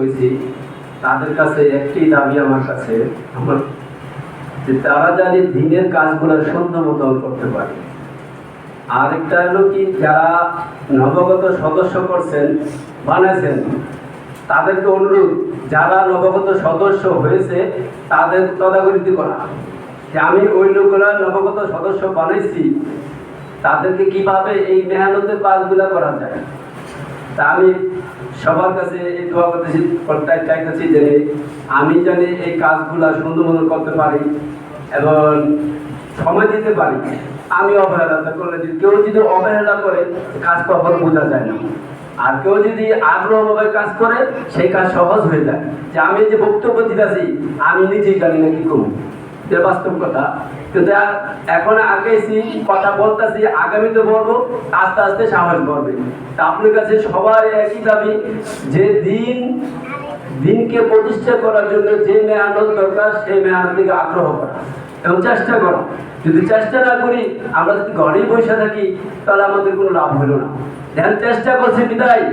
হয়েছি তাদের কাছে একটি দাবি আমার কাছে, আমার, যে তারা জানি দিনের কাজগুলো সুন্দর মতন করতে পারে। আরেকটা হলো কি, যারা নবগত সদস্য করছেন, বানাইছেন, তাদেরকে অনুরোধ, যারা নবগত সদস্য হয়েছে, তাদের তদাগরিতি করা। যে আমি ওই লোকেরা নবগত সদস্য বানাইছি, তাদেরকে কীভাবে এই মেহনতের কাজগুলো করা যায়? তা আমি সবার কাছে এই দোয়া করতেছি করতে চাইতেছি যে আমি জানি এই কাজগুলা সুন্দর মতো করতে পারি এবং সময় দিতে পারি। আমি অবহেলা করলে কেউ যদি অবহেলা করে, কাজ কখনো বোঝা যায় না। আর কেউ যদি আগ্রহভাবে কাজ করে, সেই কাজ সহজ হয়ে যায়। যে আমি যে বক্তব্য দিতেছি, আমি নিজেই জানি না কি করব। যে বাস্তব কথা। কিন্তু এখন আগেছি, কথা বলতেছি, আগামীতে বলব, আস্তে আস্তে সাহস করবে তা আপনার কাছে সবার একই দাবি, যে দিন, দিনকে প্রতিষ্ঠা করার জন্য যে মেহনত দরকার, সেই মেহনত দিকে আগ্রহ করা। এবং চেষ্টা করা। যদি চেষ্টা না করি, আমরা যদি ঘরেই বসে থাকি, তাহলে আমাদের কোনো লাভ হলো না। ধ্যান, চেষ্টা করছে বিদায়।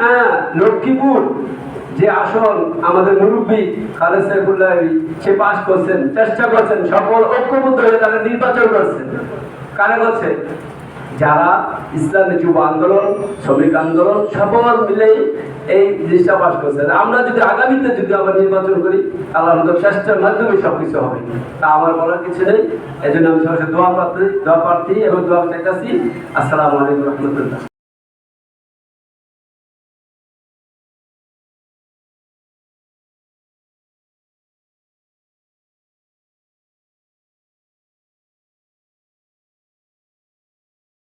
হ্যাঁ লক্ষ্মীপুর। যে আসন আমাদের মুরব্বী খালেদ সাইফুল্লাহ সে পাশ করছেন, চেষ্টা করছেন সকল ঐক্যবদ্ধ হয়ে তারা নির্বাচন করছেন। কারা করছে যারা ইসলামী যুব আন্দোলন, শ্রমিক আন্দোলন সকল মিলেই এই জিনিসটা পাশ করছেন। আমরা যদি আগামীতে যদি আবার নির্বাচন করি তাহলে আমাদের চেষ্টার মাধ্যমে সব কিছু হবে। তা আমার বলার কিছু নেই। এই জন্য আমি সবাই দোয়া প্রার্থী দোয়া প্রার্থী এবং দোয়া চাইতেছি। আসসালামু আলাইকুম রহমতুল্লাহ।